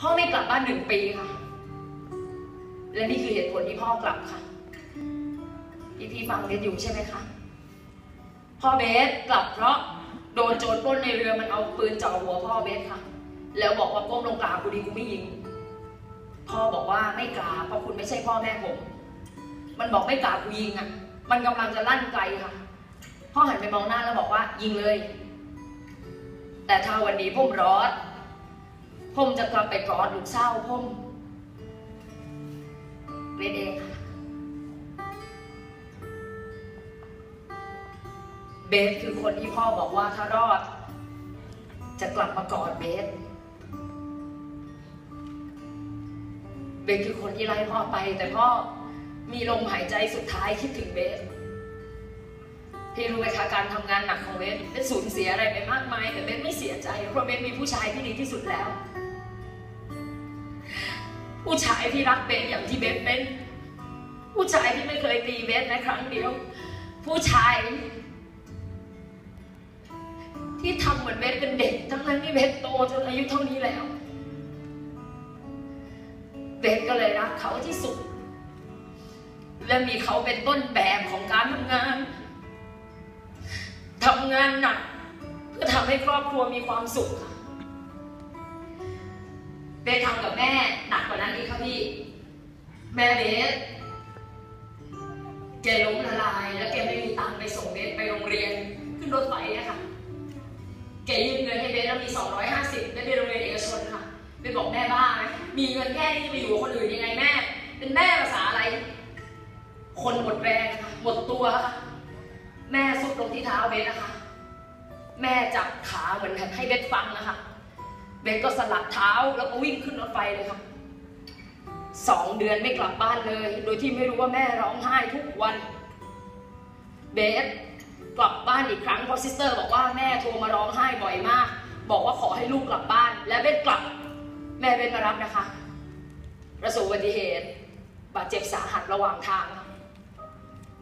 พ่อไม่กลับบ้านหนึ่งปีค่ะ และนี่คือเหตุผลที่พ่อกลับค่ะ พี่พี่ฟังเบสอยู่ใช่ไหมคะ พ่อเบสกลับเพราะโดนโจรปล้นในเรือมันเอาปืนจ่อหัวพ่อเบสค่ะ แล้วบอกว่าก้มลงกราบกูดีกูไม่ยิง พ่อบอกว่าไม่กราบเพราะคุณไม่ใช่พ่อแม่ผม มันบอกไม่กราบกูยิงอะ มันกำลังจะลั่นไกลค่ะ พ่อหันไปมองหน้าแล้วบอกว่ายิงเลย แต่ถ้าวันนี้ผมรอด ผมจะกลับไปกอดลูกเศร้าผมเวทเองค่ะเบสคือคนที่พ่อบอกว่าถ้ารอด จะกลับมากอดเบสเบสคือคนที่ไล่พ่อไป แต่พ่อมีลมหายใจสุดท้ายคิดถึงเบส พี่รู้ไหมคะการทำงานหนักของเบสเบสสูญเสียอะไรไปมากมายแต่เบสไม่เสียใจเพราะเบสมีผู้ชายที่ดีที่สุดแล้ว ผู้ชายที่รักเบสอย่างที่เบสเป็น ผู้ชายที่ไม่เคยตีเบสแม้ครั้งเดียว ผู้ชาย ที่ทำเหมือนเบสเป็นเด็ก ทั้งนั้นที่เบสโตจนอายุเท่านี้แล้วเบสก็เลยรักเขาที่สุด และมีเขาเป็นต้นแบบของการทำงาน ทำงานหนักเพื่อทำให้ครอบครัวมีความสุขค่ะเบสทำกับแม่หนักกว่านั้นอีกค่ะพี่ แม่เบสแกล้มละลาย แล้วแกไม่มีตังค์ไปส่งเบสไปโรงเรียนขึ้นรถไฟอะค่ะแกยืมเงินให้เบสแล้วมี 250ได้ไปโรงเรียนเอกชนค่ะเบสบอกแม่บ้าไหมมีเงินแค่นี้จะไปอยู่กับคนอื่นยังไงแม่ เป็นแม่ภาษาอะไร คนหมดแรงหมดตัวค่ะ แม่ซุดลงที่เท้าเบสนะคะ แม่จับขาเหมือนให้เบสฟังนะคะ เบสก็สลัดเท้าแล้วก็วิ่งขึ้นรถไฟเลยค่ะสองเดือนไม่กลับบ้านเลย โดยที่ไม่รู้ว่าแม่ร้องไห้ทุกวัน เบสกลับบ้านอีกครั้งเพราะซิสเตอร์บอกว่าแม่โทรมาร้องไห้บ่อยมาก บอกว่าขอให้ลูกกลับบ้าน และเบสกลับ แม่เบสมารับนะคะ ประสบอุบัติเหตุ บาดเจ็บสาหัสระหว่างทางค่ะ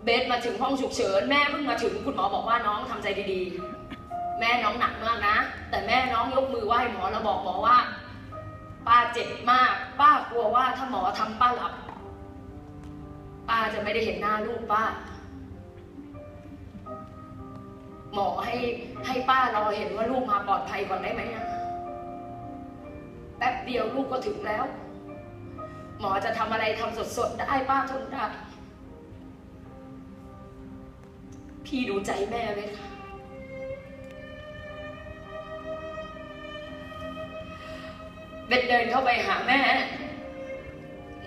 เบสมาถึงห้องฉุกเฉินแม่เพิ่งมาถึงคุณหมอบอกว่าน้องทำใจดีๆ แม่น้องหนักมากนะ แต่แม่น้องยกมือไหว้หมอแล้วบอกหมอว่า ป้าเจ็บมาก ป้ากลัวว่าถ้าหมอทำป้าหลับ ป้าจะไม่ได้เห็นหน้าลูกป้า หมอให้ให้ป้ารอเห็นว่าลูกมาปลอดภัยก่อนได้ไหมอะแป๊บเดียวลูกก็ถึงแล้ว หมอจะทำอะไรทำสดๆได้ป้าทนได้ พี่ดูใจแม่ไหมคะ เบนเดินเข้าไปหาแม่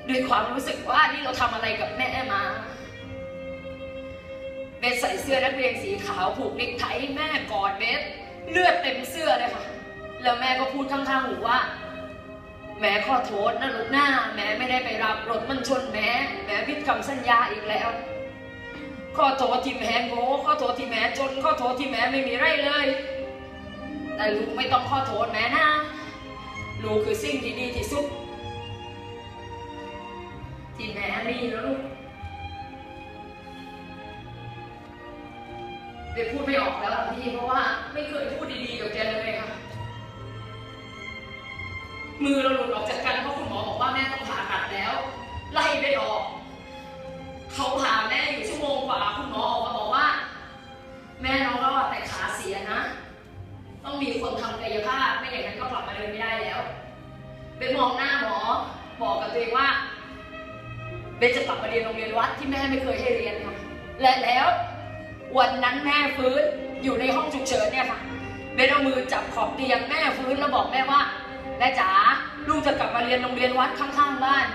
ด้วยความรู้สึกว่านี่เราทำอะไรกับแม่มาเบสใส่เสื้อนักเรียนสีขาวผูกเนคไทแม่กอดเบสเลือดเต็มเสื้อเลยค่ะ แล้วแม่ก็พูดข้างๆหูว่า แม่ขอโทษนะลูกหน้า แม่ไม่ได้ไปรับรถมันชนแม่ แม่พิดคำสัญญาอีกแล้ว ข้อโทษที่แม่โง่ขอโทษที่แม่จนข้อโทษที่แม่ไม่มีไรเลย แต่ลูกไม่ต้องข้อโทษแม่นะ ลูกคือสิ่งที่ดีที่สุด ที่แม่มีแล้วลูกเดี๋ยวพูดไม่ออกแล้วพี่เพราะว่าไม่เคยพูดดีๆกับแกเลยค่ะ มือเราหลุดออกจากกันเพราะคุณหมอบอกว่าแม่ต้องผ่าตัดแล้ว ไล่ไม่ออก เขาผ่า ตัวเองว่าเบนจะกลับมาเรียนโรงเรียนวัดที่แม่ไม่เคยให้เรียนค่ะและแล้ววันนั้นแม่ฟื้นอยู่ในห้องฉุกเฉินเนี่ยค่ะเบนเอามือจับขอบเตียงแม่ฟื้นแล้วบอกแม่ว่าแม่จ๋าลูกจะกลับมาเรียนโรงเรียนวัดข้างๆบ้าน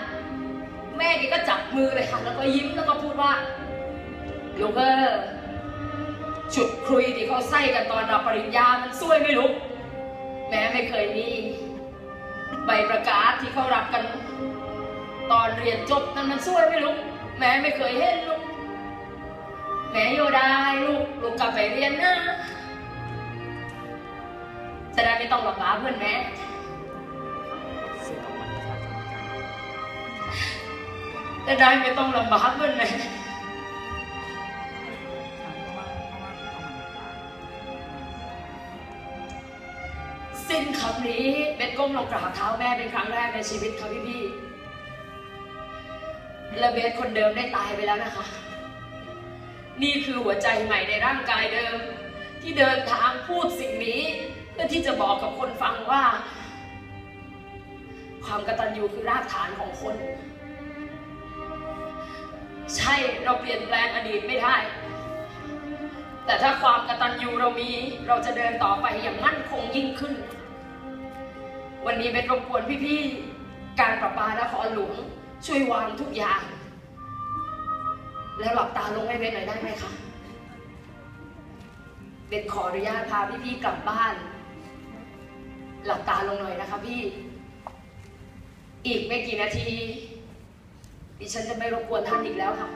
แม่แกก็จับมือเลยค่ะแล้วก็ยิ้มแล้วก็พูดว่าลูกเออฉุดครุยที่เขาใส่กันตอนรับปริญญามันซวยไม่รู้แม่ไม่เคยมีใบประกาศที่เขารับกัน ตอนเรียนจบนั้นมันซวยไม่รู้แม่ไม่เคยเห็นลูกแม่อยู่ได้ลูกลูกกลับไปเรียนนะจะได้ไม่ต้องลำบากเพื่อนแม่จะได้ไม่ต้องลำบากเพื่อนแม่เพราะว่าเพราะว่าเอามันมาสิ้นคำนี้เบสก็ก้มลงกราบเท้าแม่เป็นครั้งแรกในชีวิตค่ะพี่พี่ และเบสคนเดิมได้ตายไปแล้วนะคะ นี่คือหัวใจใหม่ในร่างกายเดิม ที่เดินทางพูดสิ่งนี้ เพื่อที่จะบอกกับคนฟังว่า ความกตัญญูคือรากฐานของคน ใช่เราเปลี่ยนแปลงอดีตไม่ได้ แต่ถ้าความกตัญญูเรามีเราจะเดินต่อไปอย่างมั่นคงยิ่งขึ้น วันนี้เป็นรบกวนพี่ๆการประปานครหลวง ช่วยวางทุกอย่าง แล้วหลับตาลงให้เบนหน่อยได้ไหมคะเบนขออนุญาตพาพี่ๆกลับบ้าน หลับตาลงหน่อยนะคะพี่ อีกไม่กี่นาทีดิฉันจะไม่รบกวนท่านอีกแล้วค่ะ